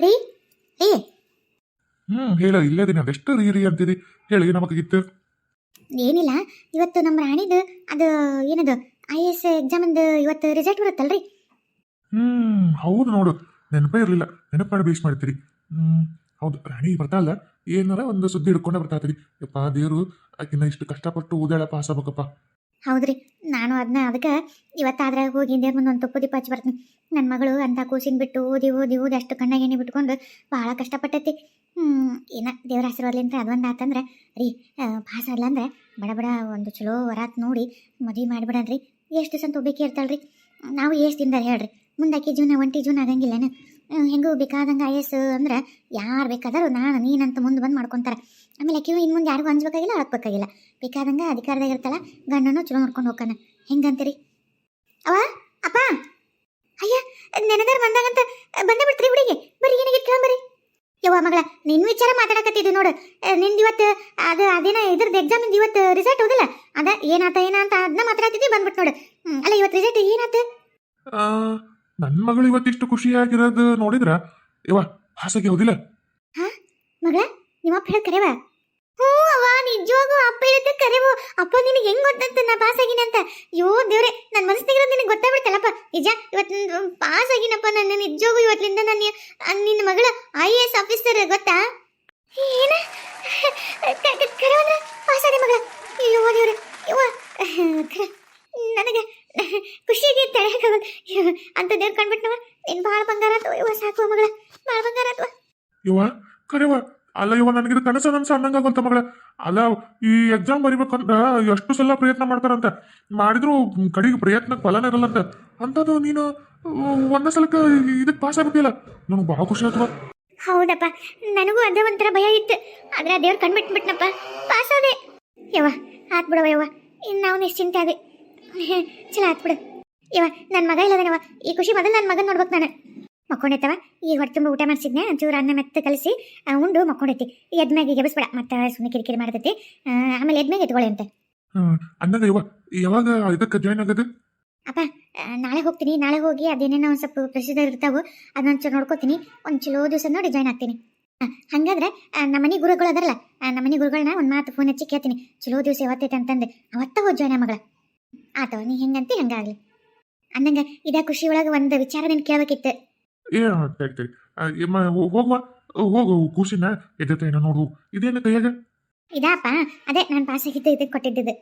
ರೀ ರೀ. ಹ್ಮ್ ಹೇಳ ಇಲ್ಲೇ ದಿನ ಅದೆಷ್ಟು ರೀ ರೀ ಅಂತೀರಿ ಹೇಳಿ ನಮಗಿತ್ತು? ಏನಿಲ್ಲ ಇವತ್ತು ನಮ್ಮ ರಾಣಿದು ಅದು ಏನದು ಐ ಎಸ್ ಎಕ್ಸಾಮಿಂದು ಇವತ್ತು ರಿಸಲ್ಟ್ ಬರುತ್ತಲ್ರಿ? ಹ್ಮ್ ಹೌದು ನೋಡು. ನೆನಪೇ ಇರಲಿಲ್ಲ. ನೆನಪು ಮಾಡಿ ಬೇಸ್ ಮಾಡ್ತೀರಿ ಹ್ಮ್ ಹೌದು. ರಾಣಿ ಬರ್ತಾಲ್ಲ ಏನಾರ ಒಂದು ಸುದ್ದಿ ಹಿಡ್ಕೊಂಡೆ ಬರ್ತಾತ್ರಿ ಯಪ್ಪ ದೇವ್ರು ಆಕಿನ ಇಷ್ಟು ಕಷ್ಟಪಟ್ಟು ಓದಾಳ ಪಾಸ್ ಆಗ್ಬೇಕಪ್ಪ ಹೌದ್ರಿ. ನಾನು ಅದನ್ನ ಅದಕ್ಕೆ ಇವತ್ತಾದ್ರೆ ಹೋಗಿ ಹಿಂದೆ ಮುಂದೆ ಒಂದು ತುಪ್ಪ ದೀಪ ಹಚ್ಚಿ ಬರ್ತೀನಿ. ನನ್ನ ಮಗಳು ಅಂತ ಕೂಸಿನ ಬಿಟ್ಟು ಓದಿ ಓದಿ ಓದಿ ಅಷ್ಟು ಕಣ್ಣಾಗ ಎಣ್ಣೆ ಬಿಟ್ಕೊಂಡು ಭಾಳ ಕಷ್ಟಪಟ್ಟೈತಿ. ಏನ ದೇವ್ರ ಆಶೀರ್ವಾದಲಿಂತ ಅದೊಂದು ಆತಂದ್ರೆ, ರೀ ಪಾಸ್ ಅಲ್ಲ ಅಂದ್ರೆ ಬಡ ಬಡ ಒಂದು ಚಲೋ ವರಾತ್ ನೋಡಿ ಮದುವೆ ಮಾಡಿಬಿಡನ್ರಿ ಎಷ್ಟು ದಿವಸ ಅಂತ ಇರ್ತಾಳ್ರಿ ನಾವು ಎಷ್ಟು ತಿಂದಾರೆ ಹೇಳ್ರಿ? ಮುಂದಾಕಿ ಜೀವನ ಒಂಟಿ ಜೀವನ ಆಗಂಗಿಲ್ಲನ? ಹೆಂಗೂ ಬೇಕಾದಂಗೆ ಐ ಎಸ್ ಅಂದ್ರೆ ಯಾರು ಬೇಕಾದರೂ ನಾನು, ನೀನಂತ ಮುಂದೆ ಬಂದು ಮಾಡ್ಕೊತಾರೆ. ಆಮೇಲೆ ಕ್ಯೂ ಇನ್ನು ಮುಂದೆ ಯಾರಿಗೂ ಅಂಜಬೇಕಾಗಿಲ್ಲ, ಅಳಕ್ಬೇಕಾಗಿಲ್ಲ. ಬೇಕಾದಂಗೆ ಅಧಿಕಾರದಾಗ ಇರ್ತಲ್ಲ ಗಂಡನು ಚಲೋ ನೋಡ್ಕೊಂಡು ಹೋಗ್ತಾನೆ. ಹೆಂಗಂತೀರಿ? ಅವ ಅಪ್ಪ! ಅಯ್ಯ ನೆನದಾರ ಬಂದಾಗಂತ ಬಂದೇ ಬಿಡ್ತೀರಿ ಹುಡುಗಿ? ಬರ್ರಿ ಏನಾಗಿತ್ತು ಕೇಳಂಬರಿ ಯವ್ವ ಮಗಳ ನಿನ್ನ ವಿಚಾರ ಮಾತಾಡಕತ್ತಿದ್ದೆ ನೋಡು. ನಿಂದು ಇವತ್ತು, ಅದು, ಅದೇನ ಇದ್ರದ್ದು ಎಕ್ಸಾಮಿಂದ ಇವತ್ತು ರಿಸಲ್ಟ್ ಹೋಗಿಲ್ಲ ಅದ ಏನಾತ ಏನ ಅಂತ ಅದನ್ನ ಮಾತಾಡತ್ತಿದ್ದೆ ಬಂದ್ಬಿಟ್ಟು ನೋಡು. ಅಲ್ಲ ಇವತ್ತು ರಿಸಲ್ಟ್ ಏನಾತ? ನನ್ನ ಮಗಳು ಇವತ್ತಿಷ್ಟು ಖುಷಿಯಾಗಿರೋದು ನೋಡಿದ್ರ ಇವ ಹಾಸಗೆ ಹೌದಿಲ್ಲ. ಮಗಳ ನಿಮ್ಮಪ್ಪ ಹೇಳಿ ಕರೆವ ಹ್ಞೂ ಅವ್ವ ನಿಜವಾಗೂ ಅಪ್ಪ ಹೇಳಿದ್ದ ಕರೆವು ಅಪ್ಪ ನಿನಗೆ ಹೆಂಗ್ ಗೊತ್ತಾಗ್ತದೆ? ನಾ ಪಾಸ್ ಆಗಿನ ಅಂತ. ಅಯ್ಯೋ ದೇವ್ರೆ ನನ್ನ ಮನಸ್ಸಿನಾಗಿರೋದು ನಿನಗೆ ಗೊತ್ತಾಗ್ಬಿಡ್ತಲ್ಲಪ್ಪ. ನಿಜ ಇವತ್ತು ಪಾಸ್ ಆಗಿನಪ್ಪ ನನ್ನ ನಿಜವಾಗೂ ಇವತ್ತಿಂದ ನನ್ನ ನಿನ್ನ ಮಗಳ ಐ ಎ ಎಸ್ ಆಫೀಸರ್ ಗೊತ್ತಾ? ಏನ? ಕರೆವಂದ್ರ ಪಾಸ್ ಆದ ಮಗಳ. ಅಯ್ಯೋ ದೇವ್ರೆ, ಯವ್ವ. ನನಗೆ ಖುಷಿಯಾಗಿ ತಡೆಯಕ್ಕಾಗಲ್ಲ ಅಂತ ದೇವ್ರು ಕಂಡ್ಬಿಟ್ನವ? ನಿನ್ ಭಾಳ ಬಂಗಾರ ಆತು ಇವ? ಸಾಕು ಮಗಳ. ಭಾಳ ಬಂಗಾರ ಆತು ಇವ? ಕರೆವ. ಅಲ್ಲ ಇವ ನನಗಿದು ಕನಸ ನನ್ಸ ಅನ್ನಂಗಾಗಂತ ಮಗಳ. ಅಲ್ಲ ಈ ಎಕ್ಸಾಮ್ ಬರಿಬೇಕಂದ್ರ ಎಷ್ಟು ಸಲ ಪ್ರಯತ್ನ ಮಾಡ್ತಾರಂತ. ಮಾಡಿದ್ರು ಕಡೆಗೆ ಪ್ರಯತ್ನಕ್ಕೆ ಫಲನ ಇರಲ್ಲಂತ. ಅಂತದ್ದು ನೀನು ಒಂದೇ ಸಲಕ್ಕೆ ಇದಕ್ಕೆ ಪಾಸ್ ಆಗ್ಬಿಟ್ಟಿಲ್ಲ ನನಗೆ ಭಾಳ ಖುಷಿ ಆಯ್ತು ಹೌದಪ್ಪ. ನನಗೂ ಅದೇ ಒಂಥರ ಭಯ ಇತ್ತು. ಆದ್ರೆ ದೇವ್ರು ಕಣ್ಬಿಟ್ಬಿಟ್ನಪ್ಪ. ಪಾಸ್ ಆದೆ. ಯವ್ವ ಆತ್ ಬಿಡವ ಯವ್ವ. ಇನ್ನು ನಾವು ನಿಶ್ಚಿಂತೆ ಅದೇ ಚಲೋ ಆತ್ ಬಿಡು. ಯವ್ವ ನನ್ನ ಮಗ ಇಲ್ಲದನವ? ಈ ಖುಷಿ ಮೊದಲು ನನ್ನ ಮಗನ ನೋಡ್ಬೇಕು ನಾನು. ಮಕ್ಕೊಂಡೈತವ? ಈ ಹೊಟ್ಟೆ ತುಂಬ ಊಟ ಮಾಡಿಸಿದ್ನೆ ಒಂಚೂರು ಅನ್ನ ಮೆತ್ತ ಕಲಸಿ ಉಂಡು ಮಕ್ಕೊಂಡೈತಿ. ಎದ್ಮ್ಯಾಗ ಗೆಬಸ್ಬೇಡ ಮತ್ತೆ ಸುಮ್ಮನೆ ಕಿರಿಕಿರಿ ಮಾಡ್ತೈತಿ. ಆಮೇಲೆ ಎದ್ಮ್ಯಾಗ ಎತ್ಕೊಳ್ಳಿ ಅಂತೆ. ಅಂದಾಗ ಇವ ಯಾವಾಗ ಇದಕ್ಕೆ ಜಾಯ್ನ್ ಆಗದೆ? ಅಪ್ಪ ನಾಳೆ ಹೋಗ್ತೀನಿ ನಾಳೆ ಹೋಗಿ ಅದೇನೇನೋ ಒಂದು ಸ್ವಲ್ಪ ಪ್ರಸಿದ್ಧ ಇರ್ತಾವೋ ಅದನ್ನ ನೋಡ್ಕೋತೀನಿ ಒಂದು ಚಲೋ ದಿವಸ ನೋಡಿ ಜಾಯ್ನ್ ಆಗ್ತೀನಿ. ಹಂಗಾದ್ರೆ ಆ, ನಮ್ಮ ಮನೆ ಗುರುಗಳು ಅದರಲ್ಲ ಆ, ನಮ್ಮ ಮನೆ ಗುರುಗಳನ್ನ ಒಂದು ಮಾತು ಫೋನ್ ಹಚ್ಚಿ ಕೇಳ್ತೀನಿ. ಚಲೋ ದಿವಸ ಯಾವತ್ತೈತೆ ಅಂತಂದು ಅವತ್ತ ಹೋಗಿ ಜಾಯ್ನ್ ಮಗಳ. ಆತವ ನೀ ಹೆಂಗಂತಿ ಹಂಗಾಗ್ಲಿ. ಅಂದಂಗ ಇದ ಖುಷಿ ಒಳಗ ಒಂದು ವಿಚಾರ ನಿನ್ ಕೇಳಬೇಕಿತ್ತು. ಏ ತಡಿ ತಡಿ ಹೋ- ಹೋಗು ಕೂಸಿನ ಎದ್ದತ್ತ ಏನೋ ನೋಡು. ಇದೇನು ಕೈಯಾಗ ಇದಪ್ಪ. ಅದೇ ನಾನು ಪಾಸ್ ಆಗಿದ್ದು ಇದಕ್ಕೆ ಕೊಟ್ಟಿದ್ದು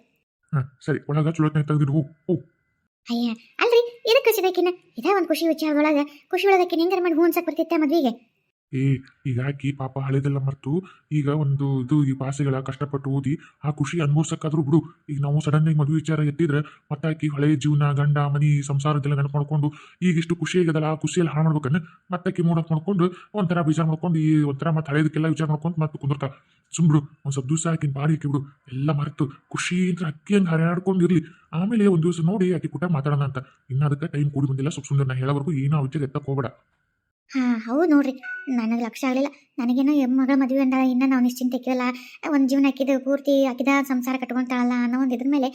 ಹಾ ಸರಿ. ಒಳಗ ಚಲೋ ತೆಗ್ದಿಡು ಹೋಗು ಹೋಗು ಅಯ್ಯ ಅಲ್ರಿ. ಇದಕ್ಕೆ ಖುಷಿದಾಕಿನ ಇದ ಒಂದು ಖುಷಿ ವಿಚಾರದೊಳಗ ಖುಷಿ ಒಳಗಕ್ಕೆ ಹೆಂಗಾರ ಮಾಡಿ ಹೂನ್ಸಕ್ ಬರ್ತಿತ್ತ ಮದ್ವಿಗೆ? ಏ ಈಗ ಆಕಿ ಪಾಪ ಹಳೆದೆಲ್ಲ ಮರ್ತು ಈಗ ಒಂದು ಇದು ಈ ಭಾಷೆಗಳ ಕಷ್ಟಪಟ್ಟು ಓದಿ ಆ ಖುಷಿ ಅನ್ಭವಿಸಕ್ಕಾದ್ರೂ ಬಿಡು. ಈಗ ನಾವು ಸಡನ್ ಆಗಿ ಮದುವೆ ವಿಚಾರ ಎತ್ತಿದ್ರೆ ಮತ್ತೆ ಆಕಿ ಹಳೆ ಜೀವನ, ಗಂಡ, ಮನಿ ಸಂಸಾರದೆಲ್ಲ ನೆನಪು ಮಾಡ್ಕೊಂಡು ಈಗ ಇಷ್ಟು ಖುಷಿ ಆ ಖುಷಿಯಲ್ಲಿ ಹಾಳು ಮಾಡ್ಬೇಕನ್ನ ಮತ್ತೆ ಆಕಿ ಮೂಡಕ್ ಮಾಡ್ಕೊಂಡು ಒಂಥರ ವಿಚಾರ ಮಾಡ್ಕೊಂಡು ಈ ಒಂಥರ ಮತ್ತೆ ಹಳೆಯದಕ್ಕೆಲ್ಲ ವಿಚಾರ ಮಾಡ್ಕೊಂಡು ಮತ್ತೆ ಕುಂದಿರ್ತಾ ಸುಮ್ರು ಒಂದು ಸ್ವಲ್ಪ ದಿವಸ ಆಕಿನ ಬಾರಿ ಆಕಿ ಬಿಡು. ಎಲ್ಲ ಮರೆತು ಖುಷಿ ಅಂತ ಅಕ್ಕಿ ಹಂಗೆ ಹರಿಯಾಡ್ಕೊಂಡು ಇರ್ಲಿ ಆಮೇಲೆ ಒಂದ್ ದಿವಸ ನೋಡಿ ಆಕಿ ಕೂಟ ಮಾತಾಡೋಣ ಅಂತ. ಇನ್ನ ಅದಕ್ಕೆ ಟೈಮ್ ಕೂಡಿ ಬಂದಿಲ್ಲ. ಸ್ವಲ್ಪ ಸುಂದರ ನಾ ಹೇಳೋವರೆಗೂ ಏನೋ ವಿಚಾರ ಎತ್ತಕ್ಕೆ ಹೋಗ್ಬೇಡ. ಹಾ, ಹೌದು ನೋಡ್ರಿ. ನನಗೆ ಲಕ್ಷ ಆಗಲಿಲ್ಲ. ನನಗೇನೋ ಮಗಳ ಮದುವೆ ಅಂದ ಇನ್ನ ನಾವು ನಿಶ್ಚಿಂತ ಕೇಳಲ್ಲ. ಒಂದು ಜೀವನ ಹಾಕಿದ ಪೂರ್ತಿ ಹಾಕಿದ ಸಂಸಾರ ಕಟ್ಕೊಂತಾಳಲ್ಲ ಅನ್ನೋ ಒಂದು ಇದ್ರ ಮೇಲೆ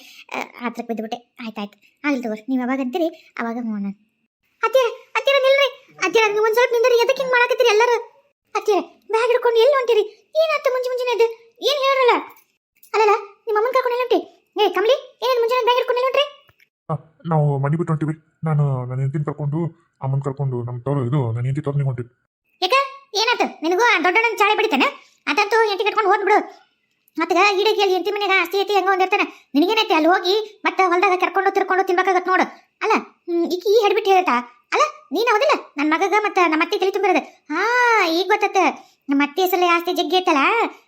ಹತ್ರಕ್ಕೆ ಬಿದ್ದುಬಿಟ್ಟೆ ಆಯ್ತಾಯ್ತು. ಆಗಲಿ ತಗೋರಿ, ನೀವು ಯಾವಾಗ ಅಂತೀರಿ, ಅವಾಗ ಹ್ಞೂ ನಾನು ಅತ್ತಿರ ಅತ್ತಿರ ನಿಲ್ರಿ. ಅತ್ತಿರ ಒಂದು ಸ್ವಲ್ಪ ನಿಂದ್ರಿ. ಎದಕ್ಕೆ ಹಿಂಗೆ ಮಾಡಕತ್ತೀರಿ ಎಲ್ಲರೂ? ಅತ್ತಿರ ಬ್ಯಾಗ್ ಹಿಡ್ಕೊಂಡು ಎಲ್ಲಿ ಹೊಂಟಿರಿ? ಏನಾಯ್ತು ಮುಂಜಿ ಮುಂಜಾನೆ ಅದು ಏನು ಹೇಳಲ್ಲ ಅಲ್ಲಲ್ಲ ನಿಮ್ಮ ಅಮ್ಮನ ಕರ್ಕೊಂಡು ಎಲ್ಲಿ ಹೊಂಟಿ? ಏ, ಕಮಲಿ ಏನು ಮುಂಜಾನೆ ಬ್ಯಾಗ್ ಹಿಡ್ಕೊಂಡು ಎಲ್ಲಿ ನಾವು ಮನೆ ಬಿಟ್ಟು ಹೊಂಟಿವಿ. ನಾನು ನನ್ನ ಹೆಂಡತಿನ ಕರ್ಕೊಂಡು, ಅಮ್ಮನ ಕರ್ಕೊಂಡು, ನಮ್ಮ ತೋರು ಇದು, ನನ್ನ ಹೆಂಡತಿ ತೋರ್ನಿಗೆ ಹೊಂಟಿವಿ. ಯಾಕ? ಏನಾಯ್ತು ನಿನಗೂ ದೊಡ್ಡಣ್ಣನ ಚಾಳೆ ಬಿಡಿತಾನೆ? ಅದಂತೂ ಹೆಂಡತಿ ಕಟ್ಕೊಂಡು ಹೋದ್ಬಿಡು. ಮತ್ತೆ ಈಡಕ್ಕೆ ಅಲ್ಲಿ ಹೆಂಡತಿ ಮನೆಗೆ ಆಸ್ತಿ ಐತಿ ಹೆಂಗ ಒಂದಿರ್ತಾನೆ. ನಿನಗೇನೈತಿ? ಅಲ್ಲಿ ಹೋಗಿ ಮತ್ತೆ ಹೊಲದಾಗ ಕರ್ಕೊಂಡು, ತಿರ್ಕೊಂಡು ತಿನ್ಬೇಕಾಗತ್ತೆ ನೋಡು. ಅಲ್ಲ ಈಕಿ ಈ ಹಡ್ಬಿಟ್ಟು ಹೇಳ್ತಾ, ಅಲ್ಲ, ನೀನ್ ಹೌದಿಲ್ಲ? ನನ್ನ ಮಗಗ ಮತ್ತೆ ನಮ್ಮ ಅತ್ತೆ ತಲೆ ತುಂಬಿರೋದು. ಹಾ, ಈಗ ಗೊತ್ತಾತ ನಮ್ಮ ಅತ್ತೆ ಹೆಸರಲ್ಲಿ ಆಸ್ತಿ ಜಗ್ಗಿ ಐತಲ್ಲ,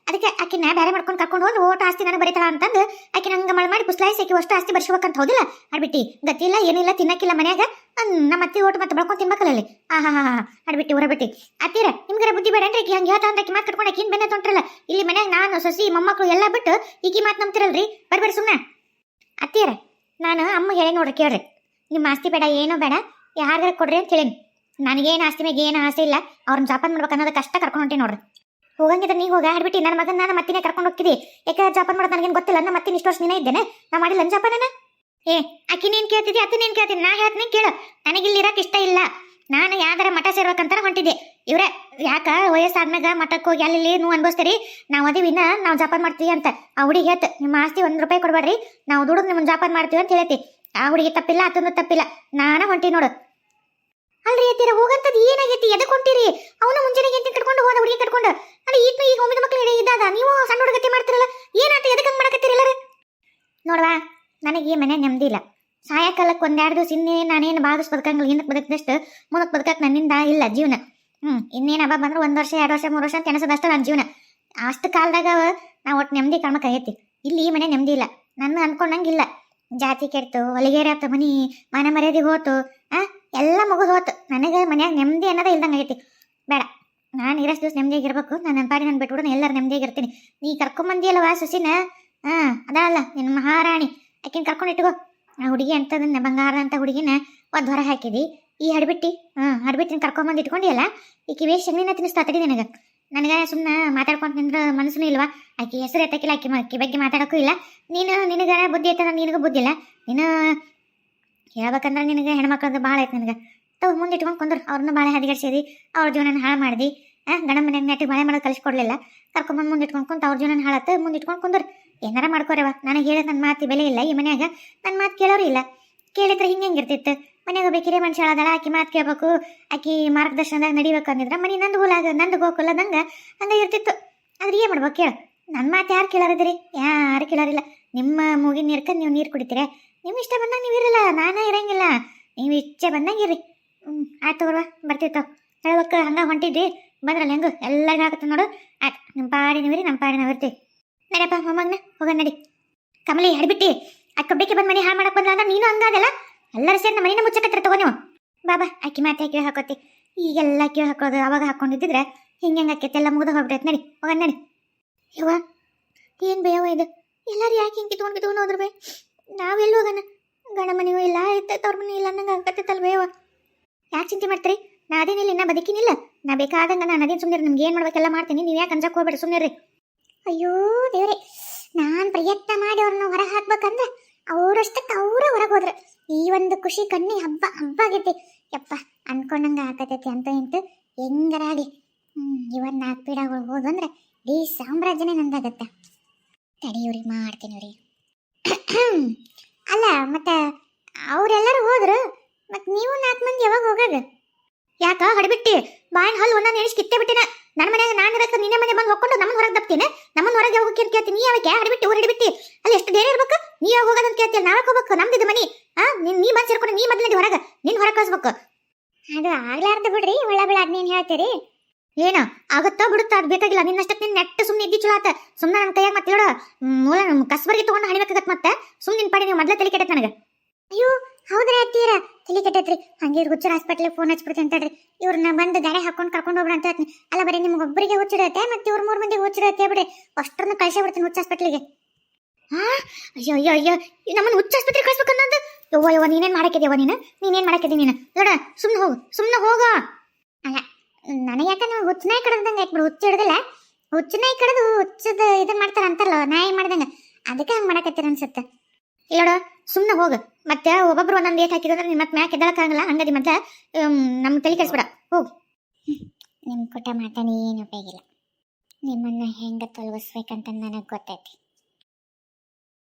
ಅದಕ್ಕೆ ಆಕಿನ ಬೇರೆ ಮಾಡ್ಕೊಂಡು ಕರ್ಕೊಂಡು ಹೋದ್ರೆ ಓಟ ಆಸ್ತಿ ನನಗೆ ಬರೀತಾಳ ಅಂತಂದು ಆಕೆ ನಂಗೆ ಮಳೆ ಮಾಡಿ ಪುಸ್ಲಾಯಿಸಿ, ಆಕೆ ಅಷ್ಟು ಆಸ್ತಿ ಬರ್ಸ್ಬೇಕಂತ ಹೌದಿಲ್ಲ. ಅಡ್ಬಿಟ್ಟಿ ಗತಿಲ್ಲ ಏನಿಲ್ಲ, ತಿನ್ನಕ್ಕಿಲ್ಲ ಮನ್ಯಾಗ. ನಮ್ಮ ಅತ್ತೆ ಓಟ್ ಮತ್ತೆ ಬಳ್ಕೊಂಡು ತಿನ್ಬೇಕಲ್ಲ ಅಲ್ಲಿ. ಆ, ಹಾ ಹಾ ಅಡ್ಬಿಟ್ಟಿ ಹೊರಬಿಟ್ಟಿ ಅತ್ತೀರ, ನಿಮ್ಗರ ಬುದ್ಧಿ ಬೇಡನ್ರಿ ಆಕಿ ಹಂಗೆ ಹೇಳ್ತಾ ಅಂತ ಮಾತು ಕಟ್ಕೊಂಡು ಆಕಿನ ಬೆನ್ನ ತೊಂಟ್ರಲ್ಲ. ಇಲ್ಲಿ ಮನ್ಯಾಗ ನಾನು, ಸೊಸಿ ಮೊಮ್ಮಕ್ಕಳು ಎಲ್ಲ ಬಿಟ್ಟು ಈಕಿ ಮಾತು ನಂಬ್ತಿರಲ್ರಿ? ಬರ್ಬೇಡಿ ಸುಮ್ಮನೆ ಅತ್ತೀರ, ನಾನು ಅಮ್ಮ ಹೇಳಿ ನೋಡ್ರಿ ಕೇಳ್ರಿ. ನಿಮ್ಮ ಆಸ್ತಿ ಬೇಡ, ಏನೂ ಬೇಡ, ಯಾರ್ಗಾರ ಕೊಡ್ರಿ ಅಂತ ಹೇಳೀನಿ. ನನಗೇನು ಆಸ್ತಿ ಮ್ಯಾಗ ಏನು ಆಸೆ ಇಲ್ಲ, ಅವ್ರನ್ನ ಜಾಪಾನ್ ಮಾಡ್ಬೇಕು ಅನ್ನೋದು ಕಷ್ಟ ಕರ್ಕೊಂಡು ಹೊಂಟಿ ನೋಡ್ರಿ. ಹೋಗಂಗಿದ್ರೆ ನೀವು ಹೋಗ ಆಡ್ಬಿಟ್ಟು ನನ್ನ ಮಗನ ನಾನು ಮತ್ತಿನೇ ಕರ್ಕೊಂಡು ಹೋಗ್ತಿದ್ದೆ ಯಾಕೆ ಜಾಪಾನ್ ಮಾಡೋದು ನನಗೇನು ಗೊತ್ತಿಲ್ಲ ನಾನು ಮತ್ತಿನ ಇಷ್ಟು ವರ್ಷ ನೀನೇ ಇದ್ದೇನೆ ನಾ ಮಾಡಿಲ್ಲ ಜಾಪಾನನ ಏ ಅಕ್ಕಿ ನೀನು ಕೇಳ್ತಿದ್ದೆ ಕೇಳ್ತಿದ್ದಿ ಅತ್ತಿನೇನು ಕೇಳ್ತೀನಿ ನಾ ಹೇಳ್ತೀನಿ, ಕೇಳು. ನನಗಿಲ್ಲಿ ಇರಕ್ಕೆ ಇಷ್ಟ ಇಲ್ಲ. ನಾನು ಯಾವ್ದಾರ ಮಠ ಸೇರ್ಬೇಕಂತಾರ ಹೊಂಟಿದ್ದೆ. ಇವ್ರೆ, ಯಾಕ ವಯಸ್ಸಾದ್ಮ್ಯಾಗ ಮಠಕ್ಕೆ ಹೋಗಿ ಅಲ್ಲಿ ನೀವು ಅನ್ಭವಿಸ್ತೀರಿ? ನಾವು ಅದೇ ವಿನ್ನ ನಾವು ಜಾಪಾನ್ ಮಾಡ್ತೀವಿ ಅಂತ. ಆ ಹುಡುಗಿ ಹೇಳ್ತ, ನಿಮ್ಮ ಆಸ್ತಿ ಒಂದು ರೂಪಾಯಿ ಕೊಡಬೇಡ್ರಿ. ನಾವು ದುಡಿದು ನಿಮ್ಮನ್ನು ಜಾಪಾನ್ ಮಾಡ್ತೀವಿ ಅಂತ ಹೇಳ್ತಿ. ಆ ಹುಡುಗಿ ತಪ್ಪಿಲ್ಲ ಅದನ್ನು ತಪ್ಪಿಲ್ಲ. ನಾನು ಹೊಂಟಿ ನೋಡು. ಅಲ್ರಿ ಅತ್ತೀರ ಹೋಗಂತದ್ ಏನಾಗೈತಿ? ಎದಕ್ಕೆ ಹೊಂಟಿರಿ? ಅವನು ಮುಂಜಾನೆ ಎಂತ ಕಟ್ಕೊಂಡು ಹೋದ ಹುಡುಗಿ ಕಟ್ಕೊಂಡು. ಅಲ್ಲ ಈತ ಈಗ ಒಮ್ಮಿದ ಮಕ್ಳು ಇದ್ದಾಗ ನೀವು ಸಣ್ಣ ಹುಡುಗತಿ ಮಾಡ್ತಿರಲ್ಲ? ಏನಾತ, ಎದಕ್ ಹಂಗ್ ಮಾಡಕತ್ತೀರಿಲ್ಲ ನೋಡ್ವಾ, ನನಗೆ ಈ ಮನೆ ನೆಮ್ಮದಿ ಇಲ್ಲ. ಸಾಯಂಕಾಲಕ್ಕೆ ಒಂದೆರಡು ದಿವಸ ಇನ್ನೇನು ನಾನೇನು ಭಾಗಸ್ ಬದುಕಂಗಿಲ್ಲ ಹಿಂದಕ್ಕೆ ಬದುಕಿದಷ್ಟು? ಮುಂದಕ್ಕೆ ಬದುಕಕ್ಕೆ ನನ್ನಿಂದ ಇಲ್ಲ ಜೀವನ. ಹ್ಞೂ ಇನ್ನೇನು ಹಬ್ಬ ಬಂದ್ರೆ ಒಂದು ವರ್ಷ, ಎರಡು ವರ್ಷ, ಮೂರು ವರ್ಷ ಅಂತ ನನ್ನ ಜೀವನ. ಅಷ್ಟು ಕಾಲದಾಗ ನಾವು ಒಟ್ಟು ನೆಮ್ಮದಿ ಕಾಣಬೇಕಾಗೈತಿ ಇಲ್ಲಿ ಈ ಮನೆ ನೆಮ್ಮದಿ ಇಲ್ಲ. ನನ್ನ ಅನ್ಕೊಂಡಂಗಿಲ್ಲ. ಜಾತಿ ಕೆಡ್ತು ಒಲಿಗೆರೆ ಆತು, ಮನಿ, ಮನೆ ಮರ್ಯಾದೆ ಹೋತು, ಆ? ಎಲ್ಲ ಮುಗಿದು ಹೋತು ನನಗೆ ಮನ್ಯಾಗ ನೆಮ್ಮದಿ ಅನ್ನೋದೇ ಇಲ್ದಂಗೆ ಆಗೈತಿ. ಬೇಡ. ನಾನು ಇರಷ್ಟು ದಿವಸ ನೆಮ್ಮದಿಯಾಗಿರ್ಬೇಕು ನಾನು ನನ್ನ ಪಾಡಿ ನಾನು ಬಿಟ್ಬಿಡು ಎಲ್ಲರೂ ನೆಮ್ಮದಿಯಾಗಿರ್ತೀನಿ ನೀ ಕರ್ಕೊಂಬಂದಿಯಲ್ಲವಾ ಸುಸಿನ ಹಾಂ ಅದಲ್ಲ ನಿನ್ನ ಮಹಾರಾಣಿ. ಆಕಿನ ಕರ್ಕೊಂಡು ಇಟ್ಕೋ. ಆ ಹುಡುಗಿ ಅಂತದನ್ನ, ಬಂಗಾರ ಅಂತ ಹುಡುಗಿನ ಒಂದು ಹೊರ ಹಾಕಿದಿ. ಈ ಹಡ್ಬಿಟ್ಟಿ, ಹಾಂ, ಹಡ್ಬಿಟ್ಟಿನ ಕರ್ಕೊಂಬಂದು ಇಟ್ಕೊಂಡಿಯಲ್ಲ, ಈಕಿ ವೇಷ ಶಗ್ನಿನ ತಿನ್ನಿಸ್ತಾ ತಡಿ ನಿನಗೆ. ನನಗೆ ಸುಮ್ಮನೆ ಮಾತಾಡ್ಕೊಂಡು ನಿಂದ್ರ ಮನಸ್ಸು ಇಲ್ವಾ? ಆಕೆ ಹೆಸರು ಎತ್ತಕ್ಕಿಲ್ಲ ಆಕೆ ಆಕಿ ಬಗ್ಗೆ ಮಾತಾಡೋಕ್ಕೂ ಇಲ್ಲ. ನೀನು ನಿನಗೆ ಬುದ್ಧಿ ಐತದ ನಿನಗೂ ಬುದ್ಧಿ ಇಲ್ಲ. ನೀನು ಹೇಳ್ಬೇಕಂದ್ರೆ ನಿನಗೆ ಹೆಣ್ಮಕ್ಳದ್ದು ಭಾಳ ಐತೆ ನನಗೆ. ತಗೋ ಮುಂದೆ ಇಟ್ಕೊಂಡು ಕುಂದ್ರು. ಅವ್ರನ್ನ ಭಾಳ ಹದಿಗಡ್ಸಿದಿ ಅವ್ರ ಜೀವನ ಹಾಳು ಮಾಡಿದಿ. ಗಂಡ ಮನೆಗೆ ನೆಟ್ಟಿಗೆ ಬಾಳೆ ಮಾಡೋದು ಕಲಿಸ್ಕೊಡ್ಲಿಲ್ಲ. ಕರ್ಕೊಂಬಂದು ಮುಂದೆ ಇಟ್ಕೊಂಡು ಕುಂತ ಅವ್ರ ಜೀವನ ಹಾಳತ್ತ ಮುಂದೆ ಇಟ್ಕೊಂಡು ಕುಂದ್ರು. ಏನಾರ ಮಾಡ್ಕೋರವ ನನಗೆ ಹೇಳಿದ ನನ್ನ ಮಾತಿ ಬೆಲೆ ಇಲ್ಲ. ಈ ಮನ್ಯಾಗ ನನ್ನ ಮಾತು ಕೇಳೋರು ಇಲ್ಲ. ಕೇಳಿದ್ರೆ ಹಿಂಗೆ ಹೆಂಗಿರ್ತಿತ್ತು ಮನ್ಯಾಗ ಬೇಕಿರೇ ಮನುಷ್ಯ ಅದಾಳ ಆಕಿ ಮಾತು ಕೇಳಬೇಕು. ಆಕಿ ಮಾರ್ಗದರ್ಶನದಾಗ ನಡಿಬೇಕು ಅಂದಿದ್ರೆ ಮನೆ ನಂದು ಹುಲಾಗ ನಂದು ಗೋಕುಲದಂಗ ಹಂಗೆ ಇರ್ತಿತ್ತು. ಅಂದ್ರೆ ಏನು ಮಾಡ್ಬೇಕು ಕೇಳು. ನನ್ನ ಮಾತು ಯಾರು ಕೇಳೋರಿದ್ರಿ ಯಾರು ಕೇಳೋರಿಲ್ಲ. ನಿಮ್ಮ ಮೂಗಿನ ನೀರ್ಕ ನೀವು ನೀರು ಕುಡಿತೀರ. ನಿಮ್ಮ ಇಷ್ಟ ಬಂದಾಗ ನೀವು ಇರಲ್ಲ, ನಾನು ಇರಂಗಿಲ್ಲ. ನೀವು ಇಚ್ಛೆ ಬಂದಂಗೆ ಇರಿ. ಹ್ಞೂ ಆಯ್ತು ತಗೋರ್ವ ಬರ್ತಿತ್ತು ಹೇಳ್ಬೇಕು ಹಂಗೆ ಹೊಂಟಿದ್ವಿ ಬಂದ್ರಲ್ಲ ಹೆಂಗು? ಎಲ್ಲ ಹಾಕತ್ತೆ ನೋಡು. ಆಯ್ತು ನಿಮ್ಮ ಪಾಡಿ ನೀವಿರಿ ನಮ್ಮ ಪಾಡಿ ನಾವು ಇರ್ತೀವಿ. ನಡಪ್ಪ ಮೊಮ್ಮಗನ ಹೋಗ ನಡಿ. ಕಮಲಿ ಹಡ್ಬಿಟ್ಟಿ ಆ ಕಬ್ಬಕ್ಕೆ ಬಂದು ಮನೆ ಹಾಳು ಮಾಡಕ್ಕೆ ಅಂದ್ರೆ ನೀನು ಹಂಗಾದಲ್ಲ ಎಲ್ಲರೂ ಸೇರಿ ನಮ್ಮ ಮನೆನ ಮುಚ್ಚಕತ್ರ ತಗೋ ನೀವು. ಬಾಬಾ ಆಕಿ ಮಾತೆ ಕೇಳಿ ಹಾಕೋತಿ. ಈಗೆಲ್ಲ ಕೇಳಿ ಹಾಕೋದು, ಅವಾಗ ಹಾಕೊಂಡಿದ್ದಿದ್ರೆ ಹಿಂಗೆ ಹೆಂಗೆ ಆಕೈತೆ? ಎಲ್ಲ ಮುಗಿದು ಹೋಗ್ಬಿಟ್ಟೈತೆ ನಡಿ ಹೋಗ ನಡಿ. ಯವ್ವ, ಏನು ಬೇಯವ ಇದು? ಎಲ್ಲರೂ ಯಾಕೆ ಹಿಂಗೆ ಕಿತ್ಕೊಂಡು ಕಿತ್ಕೊಂಡು ಹೋದ್ರು ಬೇ? ನಾವೆಲ್ಲಿ ಹೋಗೋಣ ಗಣ ಮನೆಯೂ ಇಲ್ಲ ಎತ್ತೈತೆ ಅವ್ರ ಮನೆ ಇಲ್ಲ ಅನ್ನಂಗೆ ಆಗತ್ತೈತಲ್ವೇವ ಯಾಕೆ ಚಿಂತೆ ಮಾಡ್ತೀರಿ? ನಾ ಅದೇನಿಲ್ಲ ಇನ್ನ ಬದುಕಿನಿಲ್ಲ ನಾ ಬೇಕಾದಂಗ ನಾನು ಅದೇನು ಸುಮ್ಮನೆ ನಿಮ್ಗೆ ಏನು ಮಾಡ್ಬೇಕೆಲ್ಲ ಮಾಡ್ತೀನಿ. ನೀವು ಯಾಕೆ ಅಂಜಕ್ಕೆ ಹೋಗ್ಬೇಡ ಸುಮ್ಮನೆ ಅಯ್ಯೋ ದೇವ್ರೆ, ನಾನು ಪ್ರಯತ್ನ ಮಾಡಿ ಅವ್ರನ್ನ ಹೊರಗೆ ಹಾಕ್ಬೇಕಂದ್ರೆ ಅವರಷ್ಟಕ್ಕೆ ಅವರೇ ಹೊರಗೆ ಹೋದ್ರು. ಈ ಒಂದು ಖುಷಿ ಕಣ್ಣಿ ಹಬ್ಬ ಹಬ್ಬ ಆಗೈತಿ. ಯಪ್ಪ, ಅನ್ಕೊಂಡಂಗೆ ಆಕತೈತಿ ಅಂತ ಎಂತ ಹೆಂಗರಾಗಿ ಹ್ಞೂ ಇವನ್ ನಾಲ್ಕು ಪೀಡಾಗಳು ಹೋದಂದ್ರೆ ಈ ಸಾಮ್ರಾಜ್ಯನೇ ನಂದಾಗತ್ತೆ ತಡಿಯೂರಿ, ಮಾಡ್ತೀನಿ ಇವ್ರಿಗೆ ಅಲ್ಲ, ಮತ್ತೆ ಅವರೆಲ್ಲರೂ ಹೋದ್ರು ಮತ್ತೆ ನೀವು ನಾಲ್ಕು ಮಂದಿ ಯಾವಾಗ ಹೋಗೋದು ಯಾಕ ಹಡ್ಬಿಟ್ಟಿ? ಬಾಯಿನ ಹಲ್ಲು ಒಂದೊಂದು ಎಣಿಸಿ ಕಿತ್ತೆ ಬಿಟ್ಟಿನ. ನನ್ನ ಮನೆಯಾಗ ನಾನು ಇರಕ್ಕೆ ನಿನ್ನ ಮನೆ ಬಂದು ಹೋಗ್ಕೊಂಡು ನಮ್ಮನ್ನ ಹೊರಗೆ ದಪ್ತೀನಿ? ನಮ್ಮನ್ನ ಹೊರಗೆ ಹೋಗಿ ಕೇಳ್ತೀನಿ ನೀ ಯಾವಕ್ಕೆ ಹಡ್ಬಿಟ್ಟಿ, ಊರು ಹಿಡಿಬಿಟ್ಟಿ? ಅಲ್ಲಿ ಎಷ್ಟು ಧೈರ್ಯ ಇರ್ಬೇಕು? ನೀ ಯಾವಾಗ ಹೋಗೋದಂತ ಕೇಳ್ತೀಯ ನಾಳೆ ಹೋಗ್ಬೇಕು? ನಮ್ದಿದ್ದು ಮನಿ. ಆ, ನೀನ್ ನೀ ಬಂದು ಸೇರ್ಕೊಂಡು ನೀ ಮೊದಲನೇ ಹೊರಗೆ. ನಿನ್ನ ಹೊರಗೆ ಕಳಿಸ್ಬೇಕು. ಅದು ಆಗ್ಲಾರ್ದು ಬಿಡ್ರಿ, ಒಳ್ಳೆ ಬೆಳ ನೀನು ಹೇಳ್ತೀರಿ. ಏನ? ಆಗುತ್ತೋ ಬಿಡುತ್ತಾ ಅದು ಬೇಕಾಗಿಲ್ಲ. ನಿನ್ನಷ್ಟಕ್ಕೆ ನಿನ್ನ ನೆಟ್ಟ ಸುಮ್ಮನೆ ಇದ್ದಿ ಚಲೋ ಆತ. ಸುಮ್ಮನೆ ನನ್ನ ಕೈಯಾಗ ಮತ್ತೆ ಹೇಳೋ ಮೂಲ ಕಸ್ಬರಿಗೆ ತೊಗೊಂಡು ಹಣಿಬೇಕಾಗತ್ತೆ ಮತ್ತೆ. ಸುಮ್ಮನೆ ನಿನ್ ಪಾಡಿ ನೀವು ಮೊದಲೇ ತಲೆ ಕೆಟ್ಟೈತೆ ನನಗೆ. ಅಯ್ಯೋ ಹೌದ್ರಿ ಅತ್ತೀರ ತಲೆ ಕೆಟ್ಟೈತ್ರಿ ಹಂಗೆ ಹುಚ್ಚರ ಹಾಸ್ಪಿಟ್ಲಿಗೆ ಫೋನ್ ಹಚ್ಬಿಡ್ತೀನಿ ಅಂತೇಳ್ರಿ ಇವ್ರನ್ನ ಬಂದು ಗಾಡಿ ಹಾಕೊಂಡು ಕರ್ಕೊಂಡು ಹೋಗ್ಬಿಡ ಅಂತ ಹೇಳ್ತೀನಿ. ಅಲ್ಲ ಬರೀ ನಿಮ್ಗೆ ಒಬ್ಬರಿಗೆ ಹುಚ್ಚಿರತ್ತೆ ಮತ್ತೆ ಇವ್ರ ಮೂರು ಮಂದಿಗೆ ಹುಚ್ಚಿಡತ್ತೆ ಬಿಡಿ ಅಷ್ಟರನ್ನ ಕಳ್ಸೇ ಬಿಡ್ತೀನಿ ಹುಚ್ಚ ಹಾಸ್ಪಿಟ್ಲಿಗೆ ಹಾ ಅಯ್ಯೋ ಅಯ್ಯೋ ಅಯ್ಯೋ. ನಮ್ಮನ್ನು ಹುಚ್ಚ ಆಸ್ಪತ್ರೆಗೆ ಕಳ್ಸ್ಬೇಕು ಅನ್ನೋದು? ಯವ್ವ ಯವ್ವ ನೀನೇನ್ ಮಾಡಕ್ಕಿದ್ಯವ್ವ ನೀನು? ನೀನೇನ್ ಮಾಡಕ್ಕಿದ್ದಿ ನೀನು? ನೋಡ ಸುಮ್ಮನೆ ಹೋಗು ಸುಮ್ಮನೆ ಹೋಗ. ನನಗೆ ಯಾಕೆ ನಾವು ಹುಚ್ಚ ನಾಯಿ ಕಡ್ದಂಗೆ ಬಿಡು, ಹುಚ್ಚ ಹಿಡ್ದಿಲ್ಲ. ಹುಚ್ಚ ನಾಯಿ ಕಡದು ಹುಚ್ಚದ ಇದನ್ನ ಮಾಡ್ತಾರ ಅಂತಲ್ಲ ನಾಯಿ ಮಾಡ್ದಂಗೆ. ಅದಕ್ಕೆ ಹಂಗೆ ಮಾಡಕತ್ತೀರ ಅನ್ಸುತ್ತೆ. ಇಲ್ಲೋಡು ಸುಮ್ಮನೆ ಹೋಗು. ಮತ್ತೆ ಒಬ್ಬೊಬ್ರು ಒಂದೊಂದು ಏಟ್ ಹಾಕಿದ್ರೆ ನಿಮ್ಮ ಮತ್ತೆ ಮ್ಯಾಕ್ ಎದ್ದಳಕ್ಕಾಗಲ್ಲ ಹಂಗದಿ ಮತ್ತೆ ನಮ್ಮ ತಲೆ ಕೆಡಿಸ್ಬಿಡ. ಹೋಗು. ನಿಮ್ಮ ಕೊಟ್ಟ ಮಾತಾಡಿ ಏನು ಉಪಯೋಗಿಲ್ಲ ನಿಮ್ಮನ್ನು ಹೆಂಗೆ ತೊಲಗಿಸ್ಬೇಕಂತ ನನಗೆ ಗೊತ್ತೈತಿ.